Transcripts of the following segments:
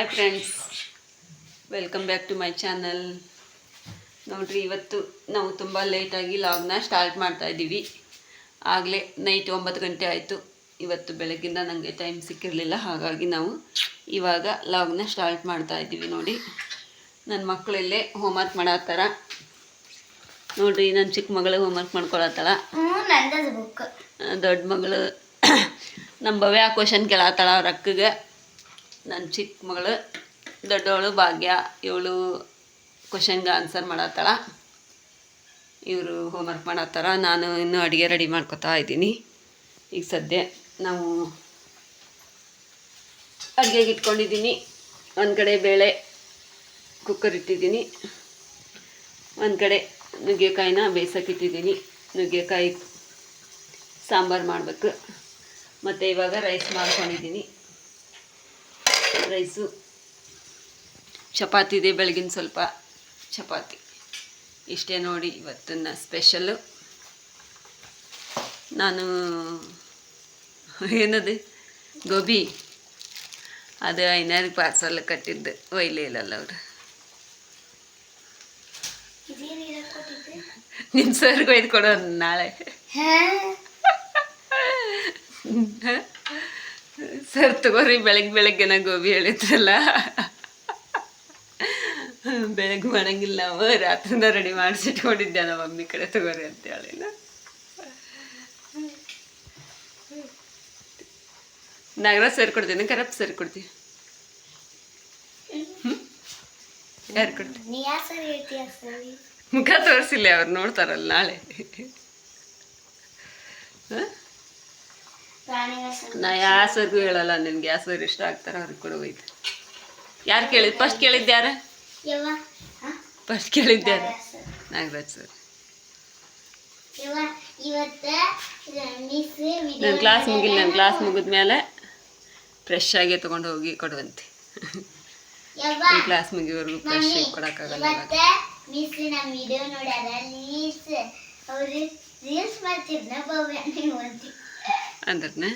Hi friends welcome back to my channel ನೋಡ್ರಿ ಇವತ್ತು ನಾವು ತುಂಬ ಲೇಟಾಗಿ ಲಾಗ್ನ ಸ್ಟಾರ್ಟ್ ಮಾಡ್ತಾ ಇದ್ದೀವಿ. ಆಗಲೇ ನೈಟ್ ಒಂಬತ್ತು ಗಂಟೆ ಆಯಿತು. ಇವತ್ತು ಬೆಳಗ್ಗಿಂದ ನನಗೆ ಟೈಮ್ ಸಿಕ್ಕಿರಲಿಲ್ಲ. ಹಾಗಾಗಿ ನಾವು ಇವಾಗ ಲಾಗ್ನ ಸ್ಟಾರ್ಟ್ ಮಾಡ್ತಾ ಇದ್ದೀವಿ ನೋಡಿ. ನನ್ನ ಮಕ್ಕಳಲ್ಲೇ ಹೋಮ್ವರ್ಕ್ ಮಾಡತ್ತಾರ. ನೋಡ್ರಿ ನನ್ನ ಚಿಕ್ಕ ಮಗಳು ಹೋಮ್ವರ್ಕ್ ಮಾಡ್ಕೊಳತ್ತಾಳ. ದೊಡ್ಡ ಮಗಳು ನಮ್ಮ ಭವ್ಯ ಕ್ವಶನ್ ಕೇಳತ್ತಾಳ ಅವ್ರ ಅಕ್ಕಗೆ. ನನ್ನ ಚಿಕ್ಕ ಮಗಳು, ದೊಡ್ಡವಳು ಭಾಗ್ಯ, ಇವಳು ಕ್ವಶನ್ಗೆ ಆನ್ಸರ್ ಮಾಡತ್ತಾಳ. ಇವರು ಹೋಮ್ವರ್ಕ್ ಮಾಡತ್ತಾರ, ನಾನು ಇನ್ನೂ ಅಡುಗೆ ರೆಡಿ ಮಾಡ್ಕೊತಾ ಇದ್ದೀನಿ. ಈಗ ಸದ್ಯ ನಾವು ಅಡುಗೆಗೆ ಇಟ್ಕೊಂಡಿದ್ದೀನಿ. ಒಂದು ಕಡೆ ಬೇಳೆ ಕುಕ್ಕರ್ ಇಟ್ಟಿದ್ದೀನಿ. ಒಂದು ಕಡೆ ನುಗ್ಗೆಕಾಯಿನ ಬೇಯಿಸೋಕೆ ಇಟ್ಟಿದ್ದೀನಿ. ನುಗ್ಗೆಕಾಯಿ ಸಾಂಬಾರು ಮಾಡಬೇಕು. ಮತ್ತು ಇವಾಗ ರೈಸ್ ಮಾಡ್ಕೊಂಡಿದ್ದೀನಿ. ರೈಸು ಚಪಾತಿ ಇದೆ ಬೆಳಗಿನ ಸ್ವಲ್ಪ ಚಪಾತಿ ಇಷ್ಟೇ ನೋಡಿ ಇವತ್ತನ್ನ ಸ್ಪೆಷಲ್ಲು ನಾನು ಏನದು? ಗೋಬಿ. ಅದು ಐನಾರಿಗೆ ಪಾರ್ಸಲ್ ಕಟ್ಟಿದ್ದು ಒಯ್ಲೇ ಇಲ್ಲಲ್ಲ ಅವರು ನಿಮ್ಮ ಸರ್ಗೆ ಒಯ್ದು ಕೊಡೋದು ನಾಳೆ. ಸರ್ ತಗೋರಿ ಬೆಳಗ್ಗೆ ಬೆಳಗ್ಗೆನ ಗೋಬಿ ಹೇಳಿದ್ರಲ್ಲ. ಬೆಳಗ್ಗೆ ಮಾಡಂಗಿಲ್ಲ ನಾವು ರಾತ್ರಿನ ರೆಡಿ ಮಾಡಿಸಿಟ್ಕೊಂಡಿದ್ದೆ ನಮ್ಮ ಮಮ್ಮಿ ಕಡೆ ತಗೋರಿ ಅಂತ ಹೇಳಿ. ನಾಗರ ಸರ್ ಕೊಡ್ತೀನಿ ಕರಪ್ ಸರ್ ಕೊಡ್ತೀವಿ ಯಾರು ಕೊಡ್ತೀವಿ ನೀ ಯಾವ ಸರಿ ಹೇಳ್ತೀಯ ಮುಖ ತೋರಿಸಿಲ್ಲ ಅವ್ರು ನೋಡ್ತಾರಲ್ಲ ನಾಳೆ. ಹ? ನಾ ಯಾವ ಸರ್ಗೂ ಹೇಳಲ್ಲ ನಿನ್ಗೆ ಯಾವ ಸರ್ ಇಷ್ಟ ಆಗ್ತಾರ ಅವ್ರಿಗೆ ಕೂಡ ಹೋಯ್ತು. ಯಾರು ಕೇಳಿದ್? ಫಸ್ಟ್ ಕೇಳಿದ್ದು ಯಾರು? ಫಸ್ಟ್ ಕೇಳಿದ್ದು ಯಾರು? ನಾಗರಾಜ್ ಸರ್. ನನ್ನ ಕ್ಲಾಸ್ ಮುಗಿಲ್ಲ ನನ್ನ ಕ್ಲಾಸ್ ಮುಗಿದ್ಮೇಲೆ ಫ್ರೆಶ್ ಆಗಿ ತೊಗೊಂಡು ಹೋಗಿ ಕೊಡುವಂತೆ. ಕ್ಲಾಸ್ ಮುಗಿವರೆಗೂ ಫ್ರೆಶ್ ಕೊಡೋಕ್ಕಾಗಲ್ಲ ಮಿಸ್ ನಮ್ಮ ವಿಡಿಯೋ ನೋಡ್ಯಾರ? ಮಿಸ್ ಅವ್ರು ರೀಲ್ಸ್ ಮಾಡ್ತಿದ್ನ ಬಾಬು ಅಂತಿ. ಅಂದ್ರನ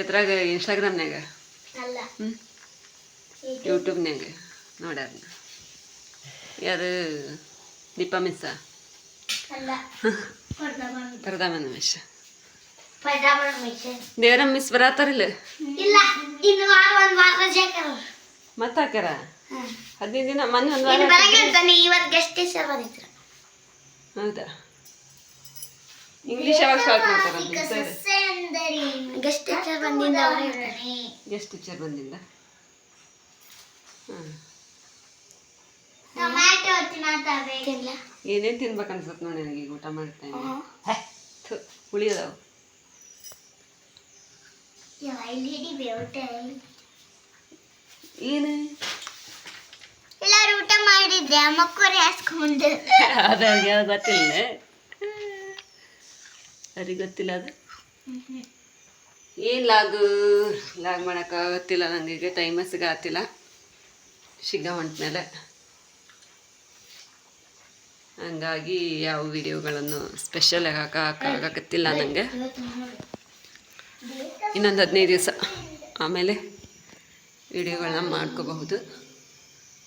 ಎದ್ರಾಗ ಇನ್ಸ್ಟಾಗ್ರಾಮ್ನಾಗ ಹ್ಞೂ ಯೂಟ್ಯೂಬ್ನಾಗ ನೋಡ್ಯಾರ ಯಾರು? ದೀಪಾ ಮಿಸ್ಸ? ಪರ್ದಾಮನ್. ಮಿಷನ್ ದೇವರ ಮಿಸ್ ಬರತ್ತಾರಿಲ್ಲ? ಮತ್ತೆ ಹಾಕ್ಯಾರ? ಹದಿನೈದು ದಿನ ಮೊನ್ನೆ ಒಂದು ವಾರ ಹೌದಾ? ಇಂಗ್ಲೀಷ್ ಯಾವಾಗ ಸ್ಟಾರ್ಟ್ ಮಾಡ್ತಾರೆ ಗೆಸ್ಟ್ ಟೀಚರ್ ಬಂದಿಂದ ಗೆಸ್ಟ್ ಟೀಚರ್ ಬಂದಿಂದ? ಏನೇನು ತಿನ್ಬೇಕು ಅನ್ಸುತ್ತೆ ನೋಡಿ ನನಗೆ ಈಗ ಊಟ ಮಾಡ್ತೇನೆ ಊಟ. ಏನು? ಎಲ್ಲರೂ ಊಟ ಮಾಡಿದ್ದೆ ಮಕ್ಕಳು ಹಾಸ್ಕೊಂಡು ಅದ ಗೊತ್ತಿಲ್ಲ. ಅವ್ರಿಗೆ ಗೊತ್ತಿಲ್ಲ ಅದು. ಏನು ಲಾಗು? ಲಾಗ್ ಮಾಡೋಕ್ಕಾಗತ್ತಿಲ್ಲ ನನಗೆ ಟೈಮ ಸಿಗತ್ತಿಲ್ಲ ಶಿಗ್ಗ ಹೊಂಟ್ಮೇಲೆ. ಹಂಗಾಗಿ ಯಾವ ವಿಡಿಯೋಗಳನ್ನು ಸ್ಪೆಷಲ್ ಹಾಕೋಕ್ಕಾಗತ್ತಿಲ್ಲ ನನಗೆ ಇನ್ನೊಂದು ಹದಿನೈದು ದಿವಸ ಆಮೇಲೆ ವಿಡಿಯೋಗಳನ್ನ ಮಾಡ್ಕೋಬಹುದು.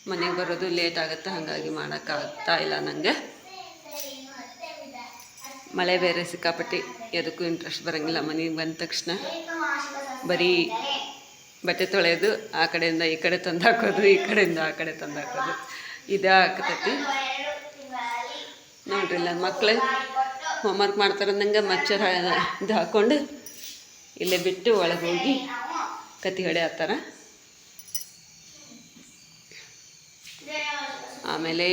ಮನೆಗೆ ಬರೋದು ಲೇಟ್ ಆಗುತ್ತೆ, ಹಾಗಾಗಿ ಮಾಡೋಕ್ಕಾಗ್ತಾ ಇಲ್ಲ ನನಗೆ ಮಳೆ ಬೇರೆ ಸಿಕ್ಕಾಪಟ್ಟಿ ಎದಕ್ಕೂ ಇಂಟ್ರೆಸ್ಟ್ ಬರೋಂಗಿಲ್ಲ. ಮನೆಗೆ ಬಂದ ತಕ್ಷಣ ಬರೀ ಬಟ್ಟೆ ತೊಳೆಯೋದು ಆ ಕಡೆಯಿಂದ ಈ ಕಡೆ ತಂದು ಹಾಕೋದು ಈ ಕಡೆಯಿಂದ ಆ ಕಡೆ ತಂದು ಹಾಕೋದು ಇದೇ ಆಗ್ತೈತಿ. ನೋಡ್ರಿ, ನನ್ನ ಮಕ್ಕಳು ಹೋಮ್ವರ್ಕ್ ಮಾಡ್ತಾರೆ ನಂಗೆ ಮಚ್ಚರ್ ಇದು ಹಾಕ್ಕೊಂಡು ಇಲ್ಲೇ ಬಿಟ್ಟು ಒಳಗೆ ಹೋಗಿ ಕತ್ತಿ ಹೊಡೆ ಹಾಕ್ತಾರ. ಆಮೇಲೆ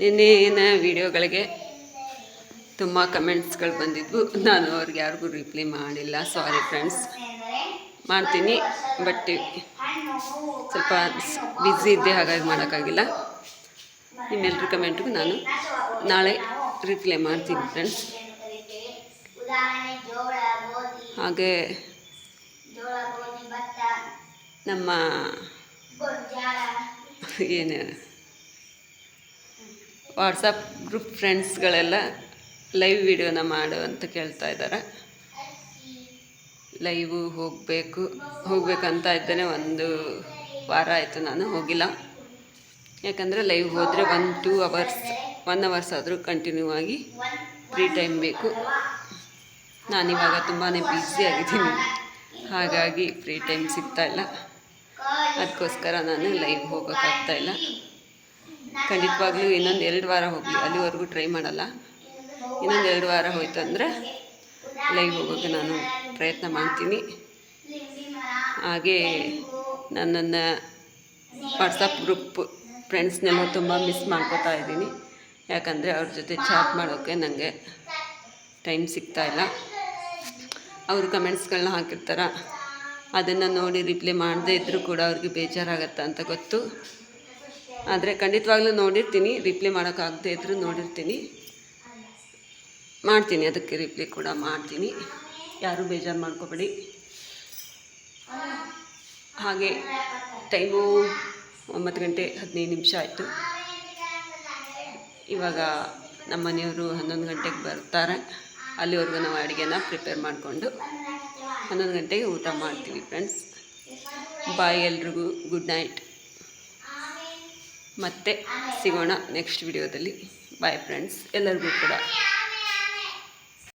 ನಿನ್ನೆನ ವಿಡಿಯೋಗಳಿಗೆ ತುಂಬ ಕಮೆಂಟ್ಸ್ಗಳು ಬಂದಿದ್ವು. ನಾನು ಅವ್ರಿಗೆ ಯಾರಿಗೂ ರಿಪ್ಲೈ ಮಾಡಿಲ್ಲ. ಸಾರಿ ಫ್ರೆಂಡ್ಸ್ ಮಾಡ್ತೀನಿ ಬಟ್ ಸ್ವಲ್ಪ ಬ್ಯುಸಿ ಇದ್ದೆ ಹಾಗಾಗಿ ಮಾಡೋಕ್ಕಾಗಿಲ್ಲ. ನಿಮ್ಮೆಲ್ಲರ ಕಮೆಂಟ್ಗೂ ನಾನು ನಾಳೆ ರಿಪ್ಲೈ ಮಾಡ್ತೀನಿ ಫ್ರೆಂಡ್ಸ್ ಹಾಗೆ ನಮ್ಮ ಏನು ವಾಟ್ಸಪ್ ಗ್ರೂಪ್ ಫ್ರೆಂಡ್ಸ್ಗಳೆಲ್ಲ ಲೈವ್ ವಿಡಿಯೋನ ಮಾಡು ಅಂತ ಕೇಳ್ತಾ ಇದ್ದಾರೆ. ಲೈವು ಹೋಗಬೇಕು, ಹೋಗಬೇಕಂತ ಇದ್ದೇನೆ. ಒಂದು ವಾರ ಆಯಿತು ನಾನು, ಹೋಗಿಲ್ಲ. ಯಾಕಂದರೆ ಲೈವ್ ಹೋದರೆ one two hours one hours ಆದರೂ ಕಂಟಿನ್ಯೂ ಆಗಿ ಫ್ರೀ ಟೈಮ್ ಬೇಕು. ನಾನಿವಾಗ ತುಂಬಾ ಆಗಿದ್ದೀನಿ. ಹಾಗಾಗಿ ಫ್ರೀ ಟೈಮ್ ಸಿಗ್ತಾಯಿಲ್ಲ ಅದಕ್ಕೋಸ್ಕರ ನಾನು ಲೈವ್ ಹೋಗೋಕ್ಕಾಗ್ತಾ ಇಲ್ಲ. ಖಂಡಿತವಾಗ್ಲೂ ಇನ್ನೊಂದು ಎರಡು ವಾರ ಹೋಗಲಿ. ಅಲ್ಲಿವರೆಗೂ ಟ್ರೈ ಮಾಡಲ್ಲ. ಇನ್ನೊಂದು ಎರಡು ವಾರ ಹೋಯ್ತು ಅಂದರೆ ಲೈವ್ ಹೋಗೋಕ್ಕೆ ನಾನು ಪ್ರಯತ್ನ ಮಾಡ್ತೀನಿ. ಹಾಗೆ ನನ್ನನ್ನು ವಾಟ್ಸಪ್ ಗ್ರೂಪ್ ಫ್ರೆಂಡ್ಸ್ನೆಲ್ಲ ತುಂಬ ಮಿಸ್ ಮಾಡ್ಕೋತಾ ಇದ್ದೀನಿ. ಯಾಕಂದರೆ ಅವ್ರ ಜೊತೆ ಚಾಟ್ ಮಾಡೋಕ್ಕೆ ನನಗೆ ಟೈಮ್ ಸಿಗ್ತಾ ಇಲ್ಲ. ಅವರು ಕಮೆಂಟ್ಸ್ಗಳನ್ನ ಹಾಕಿರ್ತಾರ. ಅದನ್ನು ನೋಡಿ ರಿಪ್ಲೈ ಮಾಡದೇ ಇದ್ದರೂ ಕೂಡ ಅವ್ರಿಗೆ ಬೇಜಾರಾಗತ್ತಾ ಅಂತ ಗೊತ್ತು. ಆದರೆ ಖಂಡಿತವಾಗ್ಲೂ ನೋಡಿರ್ತೀನಿ ರಿಪ್ಲೈ ಮಾಡೋಕ್ಕಾಗದೇ ಇದ್ದರೂ ನೋಡಿರ್ತೀನಿ. ಮಾಡ್ತೀನಿ, ಅದಕ್ಕೆ ರಿಪ್ಲೈ ಕೂಡ ಮಾಡ್ತೀನಿ. ಯಾರೂ ಬೇಜಾರು ಮಾಡ್ಕೋಬೇಡಿ. ಹಾಗೆ ಟೈಮು ಒಂಬತ್ತು ಗಂಟೆ ಹದಿನೈದು ನಿಮಿಷ ಆಯಿತು. ಇವಾಗ ನಮ್ಮ ಮನೆಯವರು ಹನ್ನೊಂದು ಗಂಟೆಗೆ ಬರ್ತಾರೆ. ಅಲ್ಲಿವರೆಗೂ ನಾವು ಅಡುಗೆನ ಪ್ರಿಪೇರ್ ಮಾಡಿಕೊಂಡು ಹನ್ನೊಂದು ಗಂಟೆಗೆ ಊಟ ಮಾಡ್ತೀವಿ ಫ್ರೆಂಡ್ಸ್ ಬಾಯ್ ಎಲ್ರಿಗೂ ಗುಡ್ ನೈಟ್ ಮತ್ತೆ ಸಿಗೋಣ ನೆಕ್ಸ್ಟ್ ವಿಡಿಯೋದಲ್ಲಿ ಬಾಯ್ ಫ್ರೆಂಡ್ಸ್ ಎಲ್ಲರಿಗೂ ಕೂಡ.